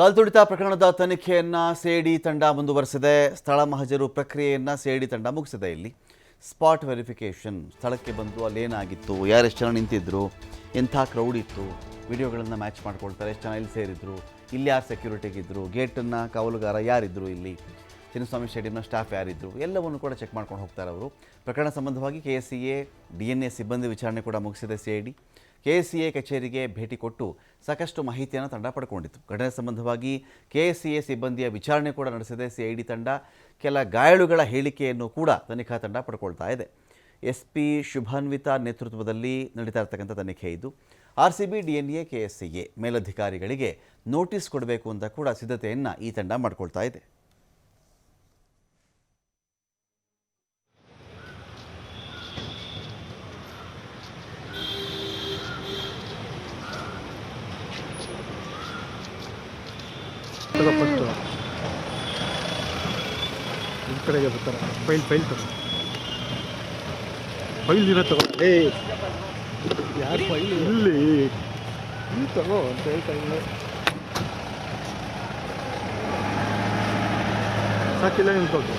ಕಲ್ತುಳಿತ ಪ್ರಕರಣದ ತನಿಖೆಯನ್ನು ಸೇಡಿ ತಂಡ ಮುಂದುವರೆಸಿದೆ. ಸ್ಥಳ ಮಹಜರು ಪ್ರಕ್ರಿಯೆಯನ್ನು ಸೇಡಿ ತಂಡ ಮುಗಿಸಿದೆ. ಇಲ್ಲಿ ಸ್ಪಾಟ್ ವೆರಿಫಿಕೇಷನ್ ಸ್ಥಳಕ್ಕೆ ಬಂದು ಅಲ್ಲೇನಾಗಿತ್ತು? ಯಾರೆಷ್ಟು ಜನ ನಿಂತಿದ್ರು? ಎಂಥ ಕ್ರೌಡ್ ಇತ್ತು? ವಿಡಿಯೋಗಳನ್ನು ಮ್ಯಾಚ್ ಮಾಡ್ಕೊಳ್ತಾರೆ. ಎಷ್ಟು ಜನ ಇಲ್ಲಿ ಸೇರಿದ್ರು? ಇಲ್ಲಿ ಯಾರು ಸೆಕ್ಯೂರಿಟಿಗಿದ್ದರು ಗೇಟನ್ನು ಕಾವಲುಗಾರ ಯಾರಿದ್ದರು ಇಲ್ಲಿ? ಚಿನ್ನಸ್ವಾಮಿ ಸ್ಟೇಡಿಯಂನ ಸ್ಟಾಫ್ ಯಾರಿದ್ದರು ಎಲ್ಲವನ್ನು ಕೂಡ ಚೆಕ್ ಮಾಡ್ಕೊಂಡು ಹೋಗ್ತಾರೆ ಅವರು. ಪ್ರಕರಣ ಸಂಬಂಧವಾಗಿ K S C A D N A ಸಿಬ್ಬಂದಿ ವಿಚಾರಣೆ ಕೂಡ ಮುಗಿಸಿದೆ. C K S C A ಕಚೇರಿಗೆ ಭೇಟಿ ಕೊಟ್ಟು ಸಾಕಷ್ಟು ಮಾಹಿತಿಯನ್ನು ತಂಡ ಪಡ್ಕೊಂಡಿತ್ತು. ಘಟನೆ ಸಂಬಂಧವಾಗಿ ಕೆ ಎಸ್ ಸಿ ಎ ಸಿಬ್ಬಂದಿಯ ವಿಚಾರಣೆ ಕೂಡ ನಡೆಸಿದೆ. ಸಿ ಐ ಡಿ ತಂಡ ಕೆಲ ಗಾಯಾಳುಗಳ ಹೇಳಿಕೆಯನ್ನು ಕೂಡ ತನಿಖಾ ತಂಡ ಪಡ್ಕೊಳ್ತಾ ಇದೆ. ಎಸ್ ಪಿ ಶುಭಾನ್ವಿತಾ ನೇತೃತ್ವದಲ್ಲಿ ನಡೀತಾ ಇರತಕ್ಕಂಥ ತನಿಖೆ ಇದು. R C B D N A K S C A ಮೇಲಧಿಕಾರಿಗಳಿಗೆ notice ಕೊಡಬೇಕು ಅಂತ ಕೂಡ ಸಿದ್ಧತೆಯನ್ನು ಈ ತಂಡ ಮಾಡಿಕೊಳ್ತಾ ಇದೆ. ತಗೋ ಫಸ್ಟು ಈ ಕಡೆಗೆ ಬರ್ತಾರೆ. ಫೈಲ್ ಫೈಲ್ ತಗೋ. ಫೈಲ್ ಇರೋ ತಗೋ. ಏ ಯಾರು ಫೈಲ್ ಇಲ್ಲಿ. ಇಲ್ಲಿ ತಗೋ ಅಂತ ಹೇಳ್ತಾ ಇಲ್ಲ ಸಾಕಿಲ್ಲ ನಿಂತ್ಕೊಳ್ತು